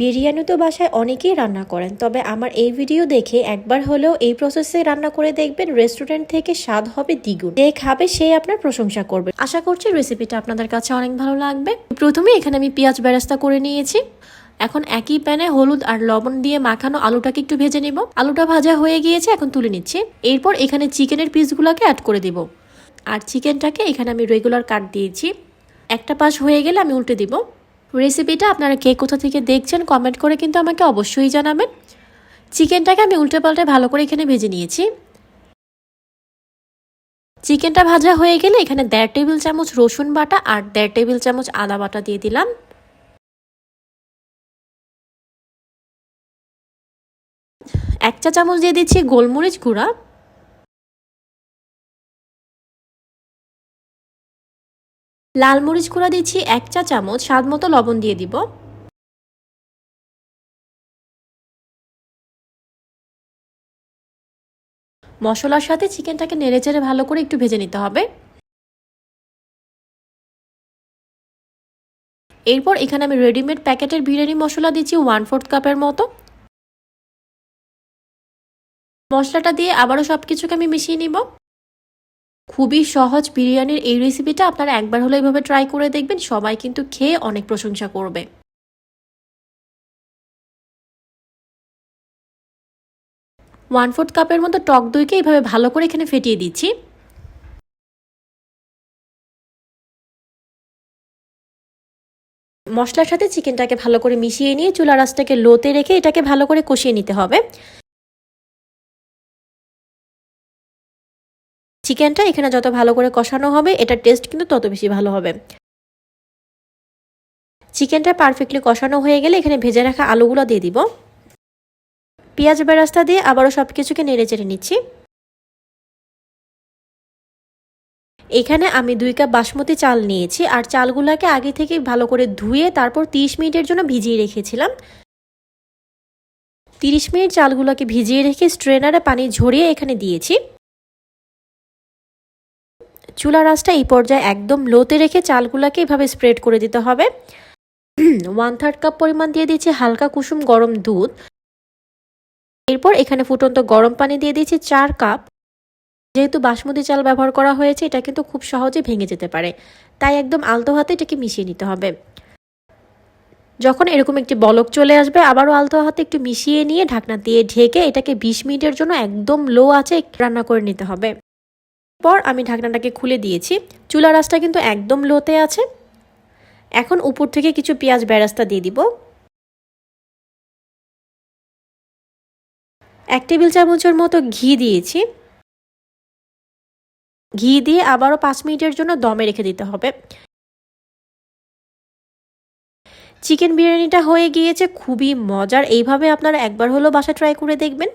বিরিয়ানি তো বাসায় অনেকেই রান্না করেন, তবে আমার এই ভিডিও দেখে একবার হলেও এই প্রসেসে রান্না করে দেখবেন রেস্টুরেন্ট থেকে স্বাদ হবে দ্বিগুণ। যে খাবে সেই আপনার প্রশংসা করবে। আশা করছি রেসিপিটা আপনাদের কাছে অনেক ভালো লাগবে। প্রথমে এখানে আমি পেঁয়াজ বেরাস্তা করে নিয়েছি। এখন একই প্যানে হলুদ আর লবণ দিয়ে মাখানো আলুটাকে একটু ভেজে নেব। আলুটা ভাজা হয়ে গিয়েছে, এখন তুলে নিচ্ছি। এরপর এখানে চিকেনের পিসগুলোকে অ্যাড করে দিব। আর চিকেনটাকে এখানে আমি রেগুলার কাট দিয়েছি। একটা পাশ হয়ে গেলে আমি উল্টে দিব। রেসিপিটা আপনারা কে কোথা থেকে দেখছেন কমেন্ট করে কিন্তু আমাকে অবশ্যই জানাবেন। চিকেনটাকে আমি উল্টে পাল্টে ভালো করে এখানে ভেজে নিয়েছি। চিকেনটা ভাজা হয়ে গেলে এখানে দেড় টেবিল চামচ রসুন বাটা আর দেড় টেবিল চামচ আদা বাটা দিয়ে দিলাম। এক চা চামচ দিয়ে দিচ্ছি গোলমরিচ গুঁড়া। লাল মরিচ গুঁড়া দিচ্ছি এক চা চামচ, স্বাদ মতো লবণ দিয়ে দিব। মশলার সাথে চিকেনটাকে নেড়ে চেড়ে ভালো করে একটু ভেজে নিতে হবে। এরপর এখানে আমি রেডিমেড প্যাকেটের বিরিয়ানি মশলা দিচ্ছি ওয়ান ফোর্থ কাপের মতো। মশলাটা দিয়ে আবারও সব কিছুকে আমি মিশিয়ে নিব। খুবই সহজ বিরিয়ানির এই রেসিপিটা আপনারা একবার হলে এইভাবে ট্রাই করে দেখবেন, সবাই কিন্তু খেয়ে অনেক প্রশংসা করবে। ওয়ান ফোর্থ কাপের মতো টক দইকে এইভাবে ভালো করে এখানে ফেটিয়ে দিচ্ছি। মশলার সাথে চিকেনটাকে ভালো করে মিশিয়ে নিয়ে চুলা রাসটাকে লোতে রেখে এটাকে ভালো করে কষিয়ে নিতে হবে। চিকেনটা এখানে যত ভালো করে কষানো হবে এটার টেস্ট কিন্তু তত বেশি ভালো হবে। চিকেনটা পারফেক্টলি কষানো হয়ে গেলে এখানে ভেজে রাখা আলুগুলো দিয়ে দিব। পেঁয়াজ বেরাস্তা দিয়ে আবারও সব কিছুকে নেড়ে চেড়ে নিচ্ছি। এখানে আমি দুই কাপ বাসমতি চাল নিয়েছি, আর চালগুলোকে আগে থেকে ভালো করে ধুয়ে তারপর তিরিশ মিনিটের জন্য ভিজিয়ে রেখেছিলাম। তিরিশ মিনিট চালগুলোকে ভিজিয়ে রেখে স্ট্রেনারে পানি ঝরিয়ে এখানে দিয়েছি। চুলা রাসটা এই পর্যায়ে একদম লোতে রেখে চালগুলোকে এভাবে স্প্রেড করে দিতে হবে। ওয়ান থার্ড কাপ পরিমাণ দিয়ে দিচ্ছি হালকা কুসুম গরম দুধ। এরপর এখানে ফুটন্ত গরম পানি দিয়ে দিচ্ছি চার কাপ যেহেতু বাসমতি চাল ব্যবহার করা হয়েছে, এটা কিন্তু খুব সহজে ভেঙে যেতে পারে। তাই একদম আলতো হাতে এটাকে মিশিয়ে নিতে হবে। যখন এরকম একটি বলক চলে আসবে, আবারও আলতো হাতে একটু মিশিয়ে নিয়ে ঢাকনা দিয়ে ঢেকে এটাকে বিশ মিনিটের জন্য একদম লো আছে রান্না করে নিতে হবে। পর আমি ঢাকনাটাকে খুলে দিয়েছি। চুলা রাসটা কিন্তু একদম লোতে আছে। এখন উপর থেকে কিছু পেঁয়াজ বেরাস্তা দিয়ে দিব। এক টেবিল চামচের মতো ঘি দিয়েছি। ঘি দিয়ে আবারও পাঁচ মিনিটের জন্য দমে রেখে দিতে হবে। চিকেন বিরিয়ানিটা হয়ে গিয়েছে, খুবই মজার। এইভাবে আপনারা একবার হলেও বাসা ট্রাই করে দেখবেন।